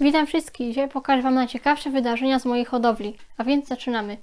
Witam wszystkich. Dzisiaj pokażę Wam najciekawsze wydarzenia z mojej hodowli. A więc zaczynamy.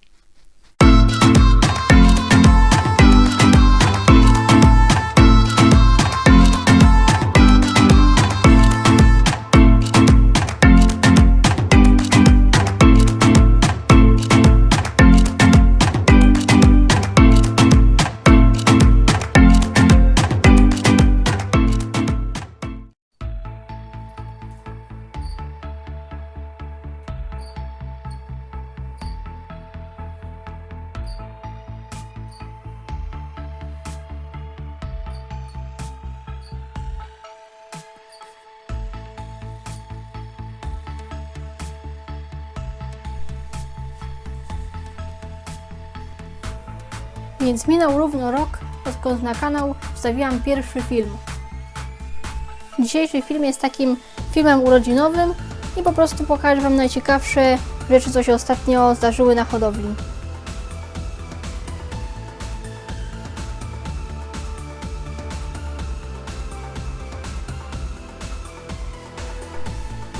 Więc minął równo rok, odkąd na kanał wstawiłam pierwszy film. Dzisiejszy film jest takim filmem urodzinowym i po prostu pokażę Wam najciekawsze rzeczy, co się ostatnio zdarzyły na hodowli.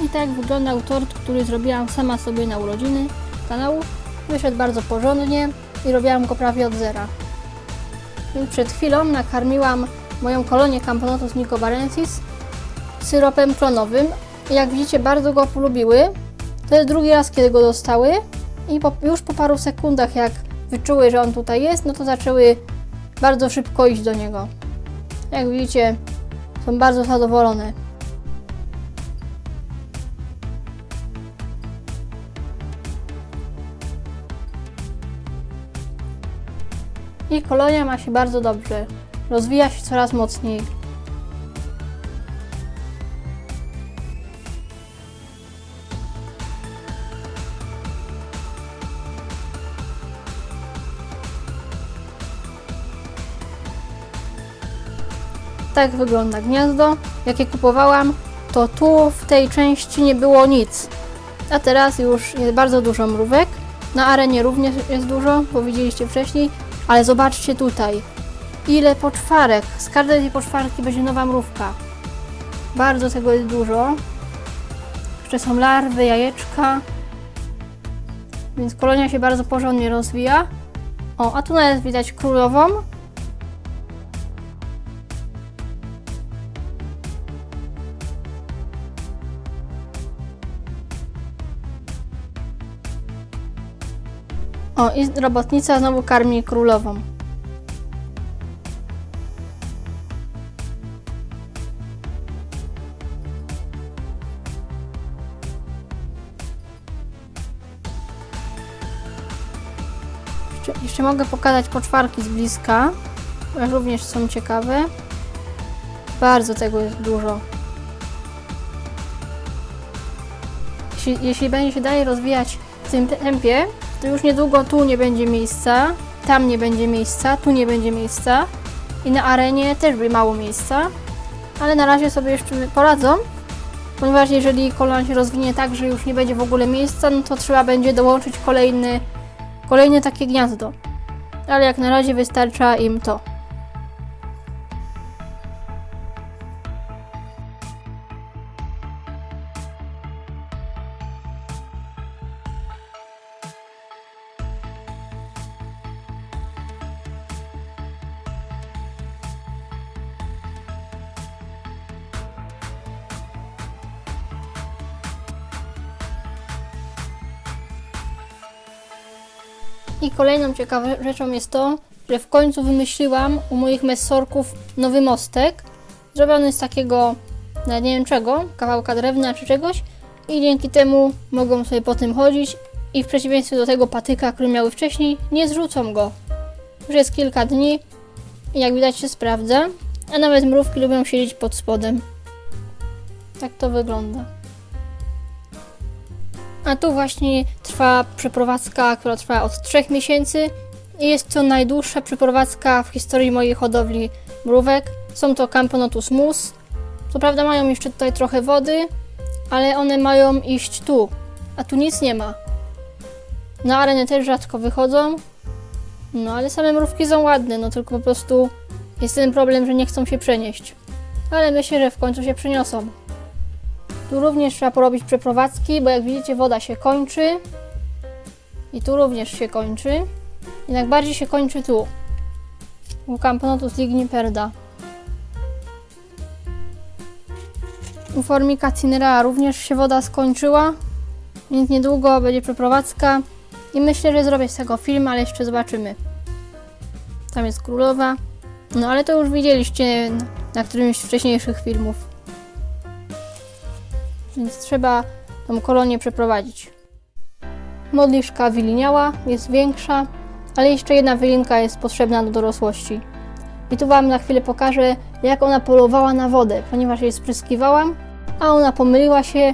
I tak wyglądał tort, który zrobiłam sama sobie na urodziny kanału. Wyszedł bardzo porządnie i robiłam go prawie od zera. Przed chwilą nakarmiłam moją kolonię Camponotus nicobarensis syropem klonowym. Jak widzicie, bardzo go polubiły. To jest drugi raz, kiedy go dostały. I po, już po paru sekundach, jak wyczuły, że on tutaj jest, no to zaczęły bardzo szybko iść do niego. Jak widzicie, są bardzo zadowolone. I kolonia ma się bardzo dobrze. Rozwija się coraz mocniej. Tak wygląda gniazdo. Jakie kupowałam, to tu w tej części nie było nic. A teraz już jest bardzo dużo mrówek. Na arenie również jest dużo, bo widzieliście wcześniej. Ale zobaczcie tutaj, ile poczwarek. Z każdej tej poczwarki będzie nowa mrówka. Bardzo tego jest dużo. Jeszcze są larwy, jajeczka. Więc kolonia się bardzo porządnie rozwija. O, a tu nawet widać królową. O, i robotnica znowu karmi królową. Jeszcze, jeszcze mogę pokazać poczwarki z bliska, również są ciekawe. Bardzo tego jest dużo. Jeśli, jeśli będzie się dalej rozwijać w tym tempie, to już niedługo tu nie będzie miejsca, tam nie będzie miejsca, tu nie będzie miejsca i na arenie też będzie mało miejsca, ale na razie sobie jeszcze poradzą, ponieważ jeżeli kolon się rozwinie tak, że już nie będzie w ogóle miejsca, no to trzeba będzie dołączyć kolejny, kolejne takie gniazdo. Ale jak na razie wystarcza im to. I kolejną ciekawą rzeczą jest to, że w końcu wymyśliłam u moich messorków nowy mostek. Zrobiony z takiego, nie wiem czego, kawałka drewna czy czegoś. I dzięki temu mogą sobie po tym chodzić. I w przeciwieństwie do tego patyka, który miały wcześniej, nie zrzucą go. Już jest kilka dni i jak widać się sprawdza. A nawet mrówki lubią siedzieć pod spodem. Tak to wygląda. A tu właśnie trwa przeprowadzka, która trwa od 3 miesięcy i jest to najdłuższa przeprowadzka w historii mojej hodowli mrówek. Są to Camponotus mus. Co prawda mają jeszcze tutaj trochę wody, ale one mają iść tu, a tu nic nie ma. Na arenę też rzadko wychodzą, no ale same mrówki są ładne, no tylko po prostu jest ten problem, że nie chcą się przenieść. Ale myślę, że w końcu się przeniosą. Tu również trzeba porobić przeprowadzki, bo jak widzicie woda się kończy. I tu również się kończy. Jednak bardziej się kończy tu. U Camponotus ligniperda. U Formica cinerea również się woda skończyła, więc niedługo będzie przeprowadzka i myślę, że zrobię z tego film, ale jeszcze zobaczymy. Tam jest królowa. No ale to już widzieliście na którymś z wcześniejszych filmów. Więc trzeba tą kolonię przeprowadzić. Modliszka wyliniała, jest większa, ale jeszcze jedna wylinka jest potrzebna do dorosłości. I tu Wam na chwilę pokażę, jak ona polowała na wodę, ponieważ jej spryskiwałam, a ona pomyliła się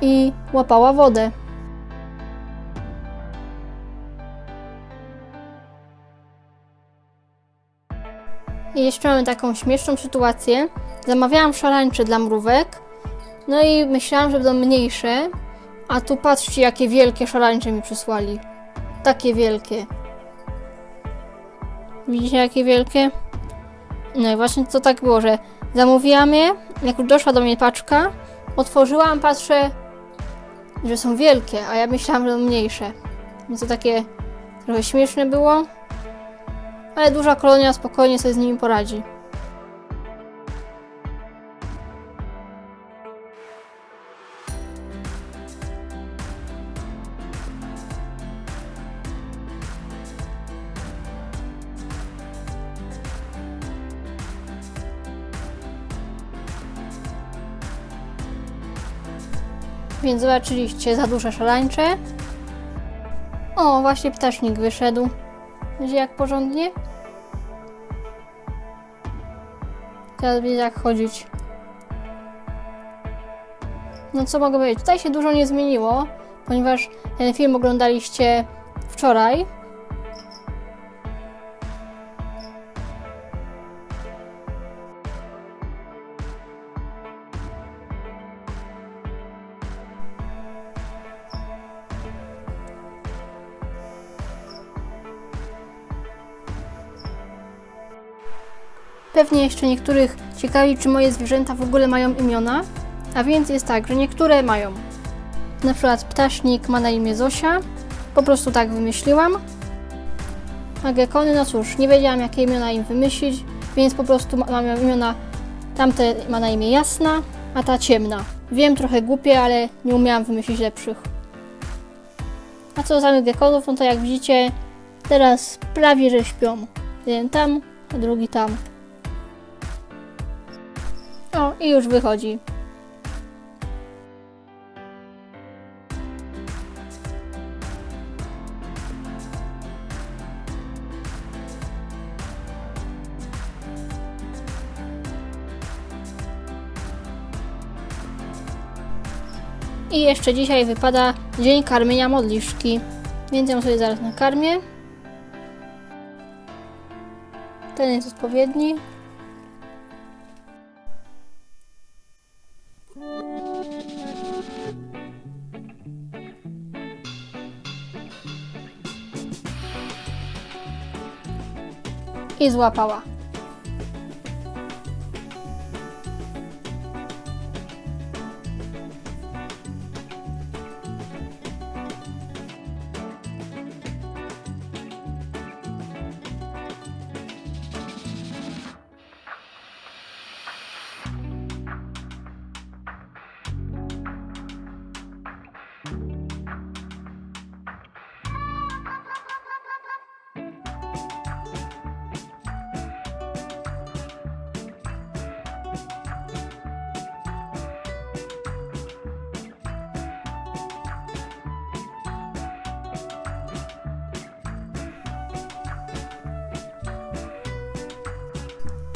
i łapała wodę. I jeszcze mamy taką śmieszną sytuację. Zamawiałam szarańcze dla mrówek, no i myślałam, że będą mniejsze, a tu patrzcie, jakie wielkie szarańcze mi przysłali. Takie wielkie. Widzicie, jakie wielkie? No i właśnie to tak było, że zamówiłam je, jak już doszła do mnie paczka, otworzyłam, patrzę, że są wielkie, a ja myślałam, że będą mniejsze. Więc to takie trochę śmieszne było, ale duża kolonia spokojnie sobie z nimi poradzi. Więc zobaczyliście za duże szalańcze. O, właśnie ptasznik wyszedł. Będzie jak porządnie. Teraz będzie jak chodzić. No co mogę powiedzieć? Tutaj się dużo nie zmieniło, ponieważ ten film oglądaliście wczoraj. Pewnie jeszcze niektórych ciekawi, czy moje zwierzęta w ogóle mają imiona. A więc jest tak, że niektóre mają. Na przykład ptasznik ma na imię Zosia. Po prostu tak wymyśliłam. A gekony, no cóż, nie wiedziałam jakie imiona im wymyślić, więc po prostu ma- mam imiona. Tamte ma na imię Jasna, a ta Ciemna. Wiem, trochę głupie, ale nie umiałam wymyślić lepszych. A co do samych gekonów, no to jak widzicie, teraz prawie że śpią. Jeden tam, a drugi tam. O, i już wychodzi. I jeszcze dzisiaj wypada dzień karmienia modliszki, więc ją sobie zaraz nakarmię. Ten jest odpowiedni. I złapała.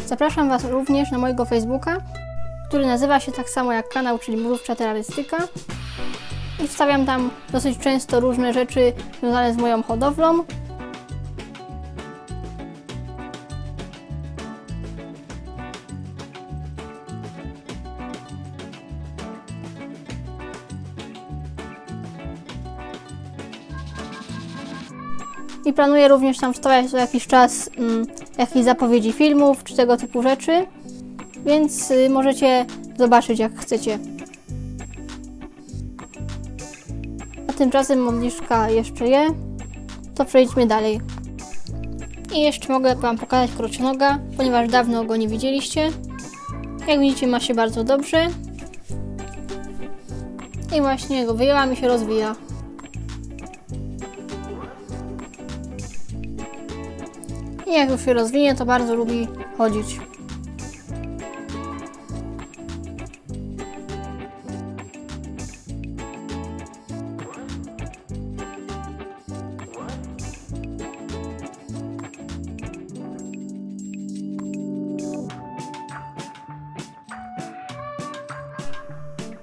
Zapraszam Was również na mojego Facebooka, który nazywa się tak samo jak kanał, czyli Mrówcza Terrorystyka. I wstawiam tam dosyć często różne rzeczy związane z moją hodowlą. I planuję również tam wstawiać co jakiś czas mm, jakieś zapowiedzi filmów czy tego typu rzeczy, więc y, możecie zobaczyć jak chcecie. tymczasem modliszka jeszcze je, to przejdźmy dalej. I jeszcze mogę Wam pokazać krocionoga, ponieważ dawno go nie widzieliście. Jak widzicie ma się bardzo dobrze. I właśnie go wyjęłam i się rozwija. Jak już się rozwinie, to bardzo lubi chodzić.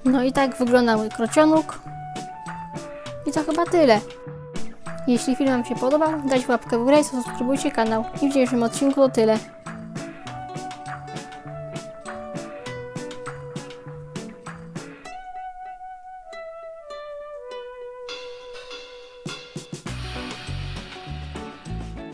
No i tak wygląda mój krocionóg. I to chyba tyle. Jeśli film Wam się podobał, dajcie łapkę w górę i subskrybujcie kanał. I w dzisiejszym odcinku to tyle.